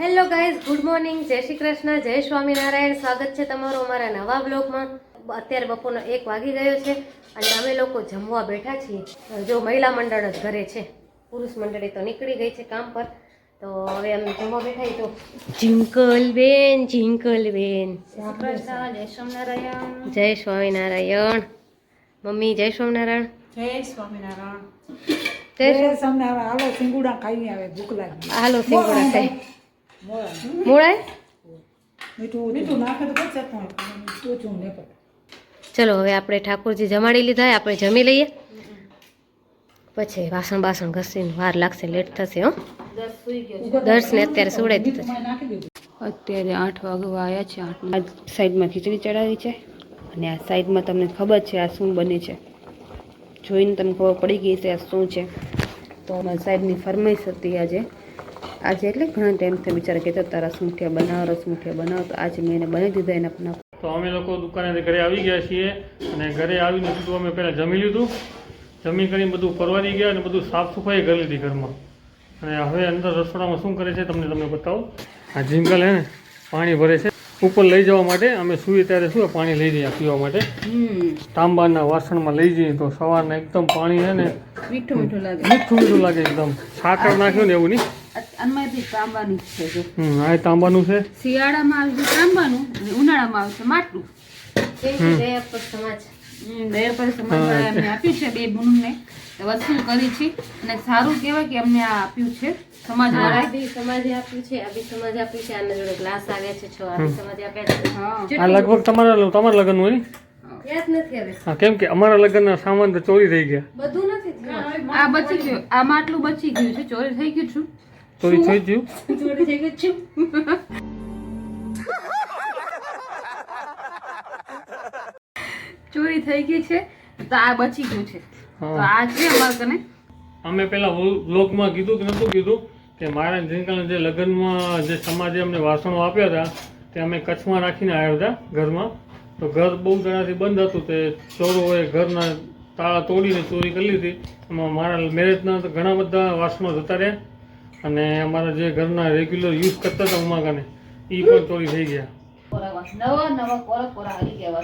Hello guys good morning. જય શ્રી કૃષ્ણ જય સ્વામિનારાયણ. સ્વાગત છે તમારું અમારા નવા બ્લોગમાં. અત્યારે બપોરનો એક વાગી ગયો છે અને અમે લોકો જમવા બેઠા છીએ. જો મહિલા મંડળ જ ઘરે છે. પુરુષ મંડળી તો નીકળી ગઈ છે કામ પર. તો હવે અમે જમવા બેઠા તો જિંકલ બેન જિંકલ બેન. જય સ્વામિનારાયણ. જય સ્વામિનારાયણ. મમ્મી જય સ્વામિનારાયણ. જય સ્વામિનારાયણ. જય સ્વા- જય સ્વામિનારાયણ. હાલો સિંગુડા ખાઈને આવે ભૂખ લાગી. હાલો સિંગુડા ખાઈ. મૂળાય. ચલો હવે આપણે ઠાકોરજી જમાડી લીધા આપણે જમી લઈએ. પછી વાસણ બાસણ ઘસીને વાર લાગશે લેટ થશે હો. દર્શને અત્યારે સુવડાવી દીધો છે. અત્યારે આઠ વાગવા આવ્યા છે આઠ આ સાઈડમાં ખીચડી ચડાવી છે અને આ સાઈડમાં તમને ખબર છે આ શું બને છે. જોઈને તમને ખબર પડી ગઈ છે આ શું છે. તો અમારી સાઈડની ફરમાઈશ હતી આજે. આજે એટલે ઘણા ટાઈમથી બિચારા કહેતા હતા રસ મુઠિયા બનાવો રસ મુઠિયા બનાવો તો આજે મેં એને બનાવી દીધા એના પણ તો અમે લોકો દુકાને ઘરે આવી ગયા છીએ અને ઘરે આવીને સીધું અમે પહેલાં જમી લીધું. જમી કરીને બધું પરવારી ગયા અને બધું સાફ સફાઈ કરી લીધી ઘરમાં. અને હવે અંદર રસોડામાં શું કરે છે તમને તમને બતાવું. આ જીંગલ હે ને પાણી ભરે છે. ઉપર લઈ જવા માટે અમે સૂઈએ ત્યારે શું પાણી લઈ જઈએ પીવા માટે. તાંબાના વાસણમાં લઈ જઈએ તો સવારના એકદમ પાણી છે ને મીઠું મીઠું લાગે. મીઠું મીઠું લાગે એકદમ. સાકર નાખ્યું ને એવું નહીં. આમાંથી તાંબાની છે જો. આ તાંબાનું છે? શિયાળામાં આવે છે તાંબાનું અને ઉનાળામાં આવે છે માટલું. દયા પર સમાજ દયા પર સમાજવાળાએ અમને આપ્યું છે બે બૂનને. વસૂલ કરી છે. અને સારું કહેવાય કે અમને આ આપ્યું છે સમાજવાળાએ આ બી સમાજે આપ્યું છે આ બી સમાજે આપ્યું છે. આના જોડે ગ્લાસ આવ્યા છે છ આ બી આપ્યા છે. આ લગભગ તમારા તમારા લગ્ન હોય ને યાદ નથી હવે. હા કેમ કે અમારા લગ્નના સામાન તો ચોરી થઈ ગયા. બધું નથી આ બચી ગયું. આમાં આટલું બચી ગયું છે. ચોરી થઈ ગયું છું. ચોરી થઈ ગયું. થઈ ગયું છું. ચોરી થઈ ગઈ છે તો આ બચી ગયું છે. તો આ છે અમારા કને? અમે પેલા બ્લોગમાં કીધું કે નતું કીધું કે મારા જીનકાના જે લગ્નમાં જે સમાજે અમને વાસણો આપ્યા હતા તે અમે કચ્છમાં રાખીને આવ્યા હતા ઘરમાં. તો ઘર બહુ જણાથી બંધ હતું તે ચોરોએ ઘરના તાળા તોડીને ચોરી કરી લીધી. એમાં મારા મેરેજના તો ઘણા બધા વાસણો જતા રહ્યા. અને અમારા જે ઘરના રેગ્યુલર યુઝ કરતા હતા ઉમાકાને એ પણ ચોરી થઈ ગયા. કોરા નવા નવા કોરા કોરા આવી ગયા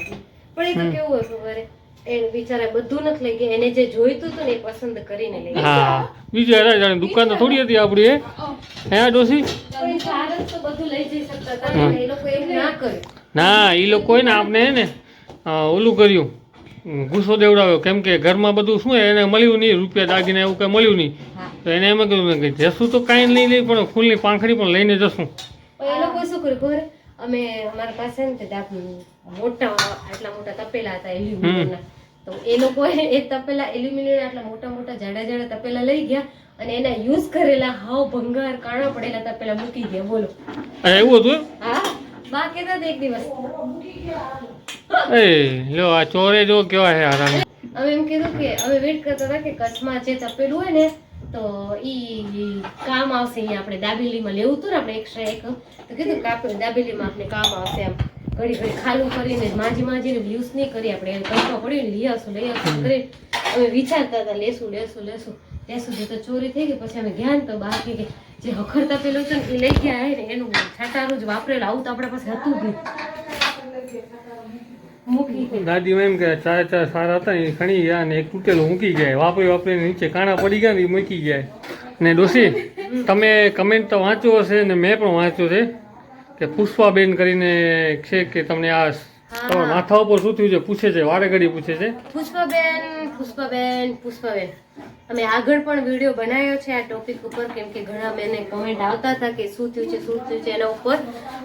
પણ એ તો કેવું હતું ખબર? એ બિચારા બધું નથી લઈ ગયા. એને જે જોઈતું હતું ને એ પસંદ કરીને લઈ હા. બીજું હેરા જાણે દુકાન તો થોડી હતી આપણી હે? હે ડોસી તો બધું લઈ જઈ શકતા હતા. એ લોકો એવું ના કર્યું. ના એ લોકોએ ને આપણે ને ઓલું કર્યું. ગુસ્સો દેવડાવ્યો. કેમ કે ઘરમાં બધું શું એને મળ્યું નહીં રૂપિયા દાગીને એવું કંઈ મળ્યું નહીં. તો એને એમ કહ્યું કે જશું તો કાંઈ નહીં લઈ પણ ફૂલની પાંખડી પણ લઈને જશું. એ લોકો શું કર્યું ખબર? અમે અમારા પાસે ને તે મોટા આટલા મોટા તપેલા હતા એલ્યુમિનિયમના. તો એ લોકો એ તપેલા એલ્યુમિનિયમ આટલા મોટા મોટા જાડા જાડા તપેલા લઈ ગયા અને એના યુઝ કરેલા હાવ ભંગાર કાણા પડેલા તપેલા મૂકી ગયા. બોલો. એવું હતું હા. બા કહેતા એક દિવસ. એ લ્યો આ ચોરે જો કેવા છે આરામ. અમે એમ કીધું કે અમે વેટ કરતા હતા કે કચ્છમાં જે તપેલું હોય ને તો ઈ કામ આવશે અહીંયા આપણે દાબેલીમાં લેવું હતું ને આપણે એક્સ્ટ્રા એક. તો કીધું કે દાબેલીમાં આપણે કામ આવશે એમ. ઘડી ઘડી ખાલું કરીને માજી માજીને યુઝ નહીં કરી આપણે. એમ કંઈક પડ્યું લઈ આવશું લઈ આવશું કરી અમે વિચારતા હતા લેશું લેશું લેશું. ત્યાં સુધી તો ચોરી થઈ ગઈ પછી અમે ગયા ને તો બાકી કે જે હખરતા પેલું છે ને એ લઈ ગયા હે ને એનું છાટાનું જ વાપરેલું આવું તો આપણા પાસે હતું જ નહીં. દાદી એમ કે ચાર ચાર સારા હતા, એ ખણી ગયા અને એક તૂટેલું મૂકી ગયા. વાપરી વાપરીને નીચે કાણા પડી ગયા ને એ મૂકી ગયા. ને ડોસી તમે કમેન્ટ તો વાંચ્યો હશે ને મેં પણ વાંચ્યું છે કે પુષ્પાબેન કરીને છે કે તમને આ તમારા માથા ઉપર શું થયું છે? પૂછે છે વારે ઘડી પૂછે છે. પુષ્પાબેન પુષ્પાબેન પુષ્પાબેન. અમે આગળ પણ વીડિયો બનાવ્યો છે આ ટોપિક ઉપર કેમ કે ઘણા બેને કમેન્ટ આવતા હતા કે શું થયું છે શું થયું છે એના ઉપર.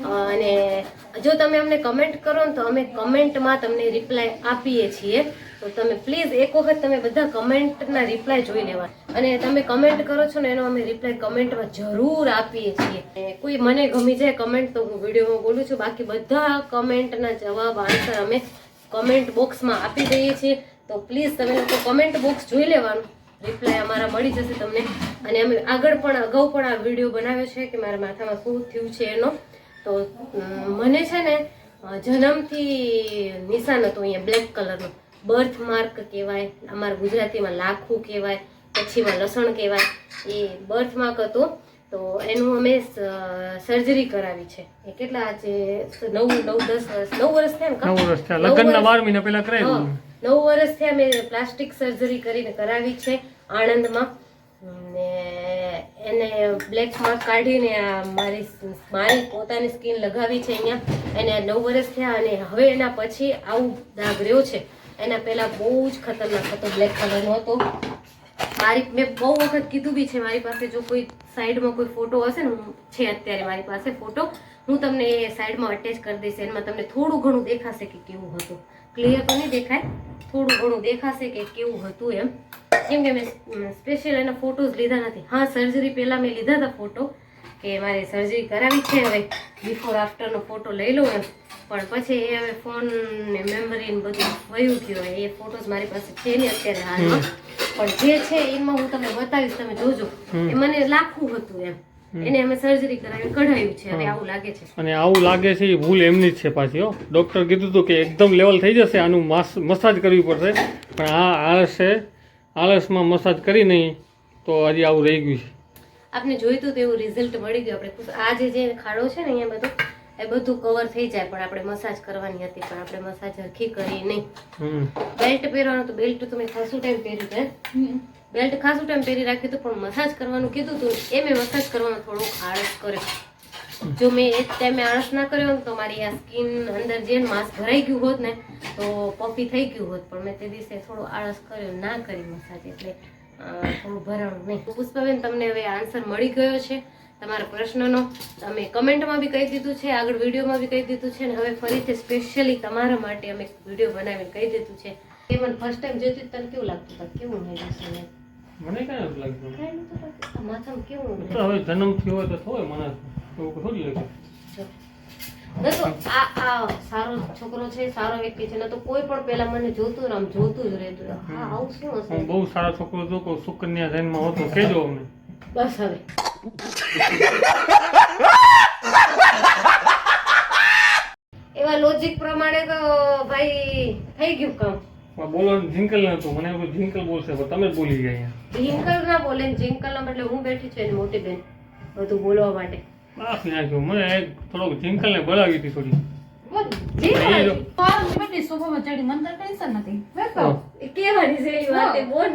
અને જો તમે અમને કમેન્ટ કરો ને તો અમે કમેન્ટમાં તમને રિપ્લાય આપીએ છીએ. તો તમે પ્લીઝ એક વખત તમે બધા કમેન્ટના રિપ્લાય જોઈ લેવા. અને તમે કમેન્ટ કરો છો ને, એનો અમે રિપ્લાય કમેન્ટમાં જરૂર આપીએ છીએ. કોઈ મને ગમી જાય કમેન્ટ તો હું વિડીયોમાં બોલું છું. બાકી બધા કમેન્ટના જવાબ આન્સર અમે કમેન્ટ બોક્સમાં આપી દઈએ છીએ. તો પ્લીઝ તમે લોકો કમેન્ટ બોક્સ જોઈ લેવાનું. રિપ્લાય અમારા મળી જશે તમને. અને અમે આગળ પણ, અગાઉ પણ આ વીડિયો બનાવ્યો છે કે મારા માથામાં શું થયું છે એનો. તો મને છે ને જન્મથી નિશાન હતું અહીંયા બ્લેક કલરનું બર્થ માર્ક કહેવાય અમારા ગુજરાતીમાં લાખું કહેવાય કચ્છીમાં લસણ કહેવાય એ બર્થ માર્ક હતો. તો એનું અમે સર્જરી કરાવી છે. એ કેટલા આજે નવ નવ દસ વર્ષ નવ વર્ષ થયા નવ વર્ષ થયા. લગ્નના બાર મહિના પહેલા કરાવ્યું નવ વર્ષ થયા મેં પ્લાસ્ટિક સર્જરી કરીને કરાવી છે આણંદમાં. ને એને બ્લેક માર્ક કાઢીને આ મારી મારી પોતાની સ્કિન લગાવી છે અહીંયા. એને નવ વર્ષ થયા અને હવે એના પછી આવું દાગ રહ્યો છે. એના પહેલા બહુ જ ખતરનાક હતો બ્લેક કલરનો હતો. મારી, મેં બહુ વખત કીધું બી છે, મારી પાસે જો કોઈ સાઈડમાં કોઈ ફોટો હશે ને છે અત્યારે મારી પાસે ફોટો હું તમને એ સાઈડમાં અટેચ કરી દઈશ, એમાં તમને થોડું ઘણું દેખાશે કે કેવું હતું. ક્લિયર તો નહીં દેખાય, થોડું ઘણું દેખાશે કે કેવું હતું એમ. કેમ કે મેં સ્પેશિયલ એના ફોટોઝ લીધા નથી. હા સર્જરી પહેલાં મેં લીધા હતા ફોટો કે મારે સર્જરી કરાવી છે હવે બિફોર આફ્ટરનો ફોટો લઈ લઉં એમ. પણ પછી એ હવે ફોન ને મેમરી ને બધું વયું ગયું એ ફોટોઝ મારી પાસે છે ને અત્યારે હાલમાં. પણ જે છે એમાં હું તમને બતાવીશ તમે જોજો. એ મને લાખું હતું એમ. એને અમે સર્જરી કરાવી કઢાયું છે. અને આવું લાગે છે. અને આવું લાગે છે એ ભૂલ એમની જ છે પાછી હો. ડૉક્ટર કીધું હતું કે એકદમ લેવલ થઈ જશે આનું માસ મસાજ કરવી પડશે. પણ આ આળસ છે આળસમાં મસાજ કરી નહીં તો હજી આવું રહી ગયું છે. આપને જોઈતું તો એવું રિઝલ્ટ મળી ગયું. આપણે આ જે જે ખાડો છે ને અહીંયા બધું એ બધું કવર થઈ જાય પણ આપણે મસાજ કરવાની હતી પણ આપણે મસાજ હરખી કરી નહીં. બેલ્ટ પહેરવાનું તો બેલ્ટ તો મેં ખાસું ટાઈમ પહેર્યું છે બેલ્ટ ખાસું ટાઈમ પહેરી રાખ્યું હતું પણ મસાજ કરવાનું કીધું હતું એ મેં મસાજ કરવામાં થોડો આળસ કર્યો. જો મેં એ ટાઈમે આળસ ના કર્યો હોત તો મારી આ સ્કિન અંદર જે માંસ ભરાઈ ગયું હોત ને તો પફી થઈ ગયું હોત પણ મેં તે દિવસે થોડો આળસ કર્યો ના કરી મસાજ એટલે થોડું ભરાણું નહીં. પુષ્પાબેન તમને હવે આન્સર મળી ગયો છે. તમારા પ્રશ્નનો અમે કમેન્ટમાં બી કહી દીધું છે આગળ વિડીયોમાં બી કહી દીધું છે અને હવે ફરીથી સ્પેશિયલી તમારા માટે અમે વીડિયો બનાવીને કહી દીધું છે. એ મને ફર્સ્ટ ટાઈમ જોઈતી તને કેવું લાગતું હતું? કેવું નહીં છે મને કાંઈ નથી લાગતું. માથામાં કેવું હવે જન્મ થયો હોય તો થોય મને. એવું થોડી લાગે. તો આ આ સારો છોકરો છે સારો વ્યક્તિ છે. ને તો કોઈ પણ પેલા મને જોતું આમ જોતું જ રહેતું હા આવું શું હશે? બહુ સારો છોકરો જો સુકન્યા જન્મ હતો અમને. બસ હવે. એવા લોજિક પ્રમાણે તો ભાઈ થઈ ગયું કામ. પણ બોલવાનું જિંકલ નતું મને એવું જિંકલ બોલશે પણ તમે બોલી ગયા અહીંયા. જિંકલ ના બોલે જિંકલ ના એટલે હું બેઠી છું એની મોટી બેન બધું બોલવા માટે. માફી નાખ્યું મને એક થોડોક જિંકલને બોલાવી હતી થોડી. કેવાની છે એ વાત બોલ.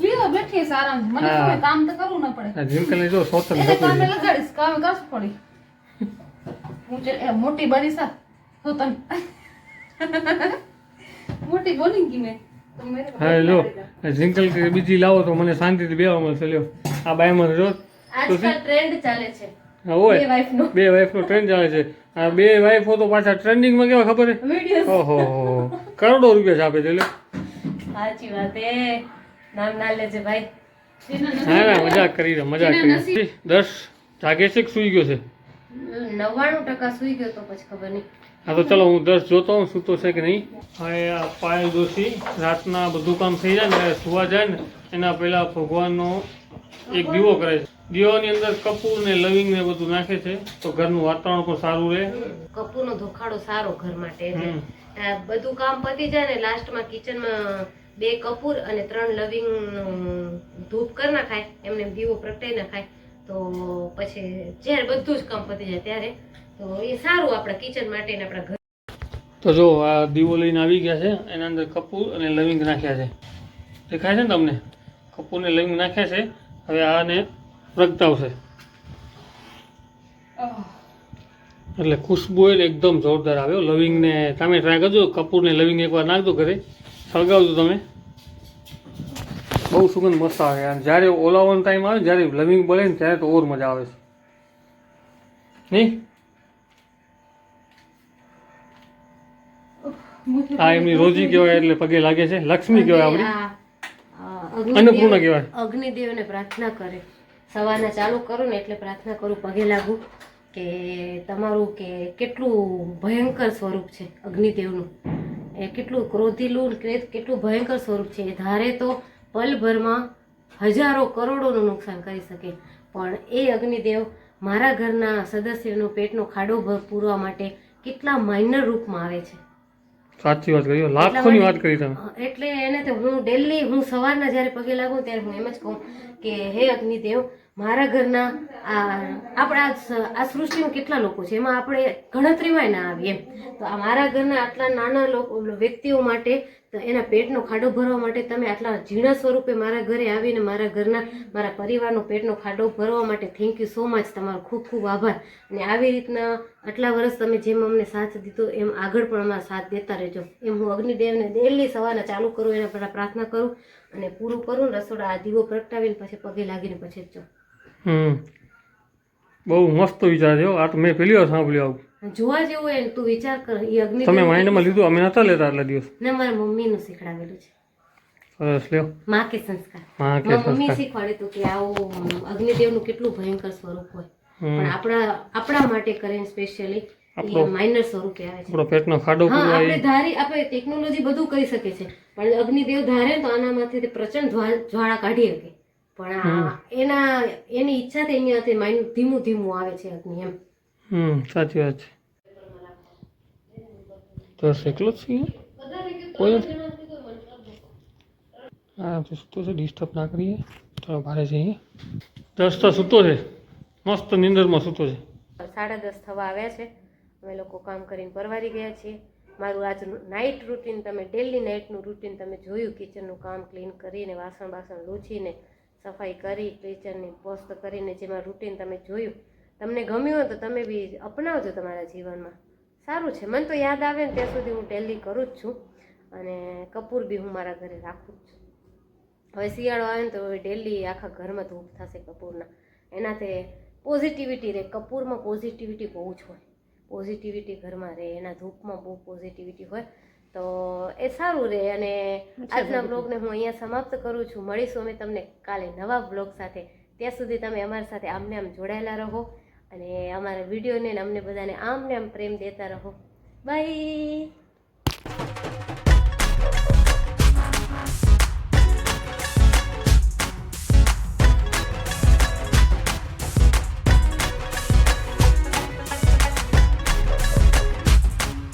લીધો બેઠી છે મને કોઈ કામ તો કરવું ન પડે. આ જિંકલને જો સોતર એને કામે લગાડીશ કામે કરશું પડી હું જે- મોટી બની સા. તો તને. મોટી બોલી ગઈ મેં. હા જો જિંકલ કે બીજી લાવો તો મને શાંતિથી બેવા મળશે લ્યો. આ બાયમાં જો. આજકાલ ટ્રેન્ડ ચાલે છે. હોય. બે વાઈફ નો. વાઈફનો ટ્રેન્ડ ચાલે છે. આ બે વાઈફો તો પાછા ટ્રેન્ડિંગમાં કેવા ખબર છે? ઓહો. કરોડો રૂપિયા છાપે છે લ્યો. સાચી વાત એ નામ ના લેજે ભાઈ. ના ના મજાક કરી છે મજાક કરી દસ જાગે છે કે સુઈ ગયો છે. નવ્વાણું ટકા સુઈ ગયો તો પછી ખબર નહીં. હા તો ચલો હું દસ જોતો હું સૂતો છે કે નહીં? હા આ પાયલ દોશી રાતના બધું કામ થઈ જાય ને સુવા જાય ને એના પહેલા ભગવાનનો એક દીવો કરે છે. દીવાની અંદર કપૂર ને લવિંગ ને બધું નાખે છે તો ઘરનું વાતાવરણ પણ સારું રહે. કપૂરનો ધોખાડો સારો ઘર માટે બધું કામ પતી જાય ને લાસ્ટમાં કિચનમાં બે કપૂર અને ત્રણ લવિંગ ધૂપ કરી નાખાય, એમને દીવો પ્રગટાઈ નાખાય. તો પછી જ્યારે બધું જ કામ પતી જાય ત્યારે. તો એ સારું આપણા કિચન માટે ને આપણા ઘર. તો જો, આ દીવો લઈને આવી ગયા છે, એના અંદર કપૂર અને લવિંગ નાખ્યા છે. દેખાય છે ને તમને? કપૂર ને લવિંગ નાખ્યા છે, હવે આને પ્રગટાવશે. એટલે ખુશ્બુ એકદમ જોરદાર આવે લવિંગને. તમે ટ્રાય કરજો કપૂર ને લવિંગ એકવાર નાખજો ઘરે. સળગાવજો તમે. બહુ સુગંધ મસ્ત આવે. અને જ્યારે ઓલાવવાનો ટાઈમ આવે જ્યારે લવિંગ બળે ને ત્યારે તો ઓર મજા આવે છે. નહીં આ એમની રોજી કહેવાય એટલે પગે લાગે છે. લક્ષ્મી કહેવાય આપણી. અન્નપૂર્ણ કહેવાય. અગ્નિદેવને પ્રાર્થના કરે. સવારના ચાલુ કરું ને એટલે પ્રાર્થના કરું પગે લાગુ કે તમારું કે કેટલું ભયંકર સ્વરૂપ છે અગ્નિદેવનું. એ કેટલું ક્રોધિલું કેટલું ભયંકર સ્વરૂપ છે. એ ધારે તો પલભરમાં હજારો કરોડોનું નુકસાન કરી શકે. પણ એ અગ્નિદેવ મારા ઘરના સદસ્યનો પેટનો ખાડો ભર પૂરવા માટે કેટલા માઇનર રૂપમાં આવે છે. સાચી વાત કરી લાખોની વાત કરી તમે. એટલે એને તો હું ડેલી હું સવારના જ્યારે પગે લાગું ત્યારે હું એમ જ કહું કે હે અગ્નિદેવ મારા ઘરના આ આપણા આ સૃષ્ટિમાં કેટલા લોકો છે? એમાં આપણે ગણતરીમાં ના આવીએ તો આ મારા ઘરના આટલા નાના લોકો વ્યક્તિઓ માટે તો એના પેટનો ખાડો ભરવા માટે તમે આટલા ઝીણા સ્વરૂપે મારા ઘરે આવીને મારા ઘરના મારા પરિવારનો પેટનો ખાડો ભરવા માટે થેન્ક યુ સો મચ તમારો ખૂબ ખૂબ આભાર. અને આવી રીતના આટલા વર્ષ તમે જેમ અમને સાથ દીધો એમ આગળ પણ અમારા સાથ દેતા રહેજો. એમ હું અગ્નિદેવને ડેલી સવારના ચાલુ કરું, એના પહેલાં પ્રાર્થના કરું અને પૂરું કરું રસોડા આ દીવો પ્રગટાવીને પછી પગે લાગીને પછી જ હમ. બહુ મસ્ત વિચાર છે આ તો મેં પહેલી વાર સાંભળ્યું આવું. જોવા જેવું હોય તું વિચાર કર. એ અગ્નિ તમે માઇન્ડમાં લીધું અમે નતા લેતા આટલા દિવસ. ને મારા મમ્મીનું શીખડાવેલું છે. સરસ લ્યો. માં કે સંસ્કાર. માં કે મમ્મી શીખવાડે તો કે આવું અગ્નિદેવનું કેટલું ભયંકર સ્વરૂપ હોય. પણ આપણા આપણા માટે કરીને સ્પેશિયલી માઇનર સ્વરૂપે આવે છે. આપણો પેટનો ખાડો આપણે ધારી આપણે ટેકનોલોજી બધું કરી શકે છે. પણ અગ્નિદેવ ધારે તો આનામાંથી પ્રચંડ જ્વાળા કાઢી શકે. પણ એના એની ઈચ્છાથી અહીંયાથી માઇન ધીમું ધીમું આવે છે અગ્નિ એમ. હમ સાચી વાત છે. તો એકલો જ છીએ કોઈ નથી હા તો સૂતો છે ડિસ્ટર્બ ના કરીએ. થોડો ભારે છે અહીંયા દસ તો સૂતો છે. મસ્ત નિંદરમાં સૂતો છે. સાડા દસ થવા આવ્યા છે. અમે લોકો કામ કરીને પરવારી ગયા છીએ. મારું આજનું નાઇટ રૂટીન તમે ડેલી નાઇટનું રૂટીન તમે જોયું કિચનનું કામ ક્લીન કરીને વાસણ બાસણ લૂછીને સફાઈ કરી, કિચનની પોસ્ટ કરીને જેમાં રૂટીન તમે જોયું, તમને ગમ્યું હોય તો તમે બી અપનાવજો તમારા જીવનમાં. સારું છે. મને તો યાદ આવે ને ત્યાં સુધી હું ડેલી કરું જ છું અને કપૂર બી હું મારા ઘરે રાખું જ છું. હવે શિયાળો આવે ને તો હવે ડેલી આખા ઘરમાં ધૂપ થશે કપૂરના. એનાથી પોઝિટિવિટી રહે. કપૂરમાં પોઝિટિવિટી બહુ જ હોય. પોઝિટિવિટી ઘરમાં રહે. એના ધૂપમાં બહુ પોઝિટિવિટી હોય. તો એ સારું રહે અને આજના બ્લોગને હું અહીંયા સમાપ્ત કરું છું. મળીશું અમે તમને કાલે નવા બ્લોગ સાથે. ત્યાં સુધી તમે અમારી સાથે આમને આમ જોડાયેલા રહો અને અમારા વિડીયોને અમને બધાને આમને આમ પ્રેમ દેતા રહો. બાય.